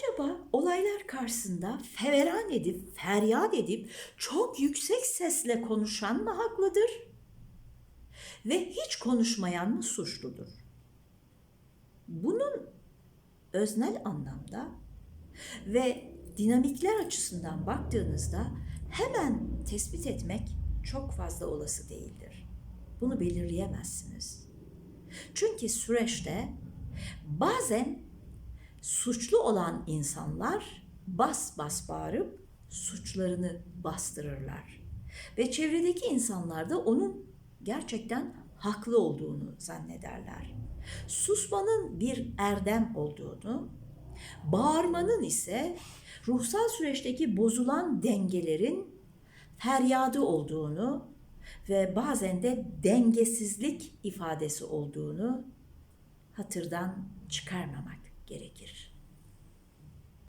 acaba olaylar karşısında feveran edip, feryat edip çok yüksek sesle konuşan mı haklıdır? Ve hiç konuşmayan mı suçludur? Bunun öznel anlamda ve dinamikler açısından baktığınızda hemen tespit etmek çok fazla olası değildir. Bunu belirleyemezsiniz. Çünkü süreçte bazen suçlu olan insanlar bas bas bağırıp suçlarını bastırırlar. Ve çevredeki insanlar da onun gerçekten haklı olduğunu zannederler. Susmanın bir erdem olduğunu, bağırmanın ise ruhsal süreçteki bozulan dengelerin feryadı olduğunu ve bazen de dengesizlik ifadesi olduğunu hatırdan çıkarmamak gerekir.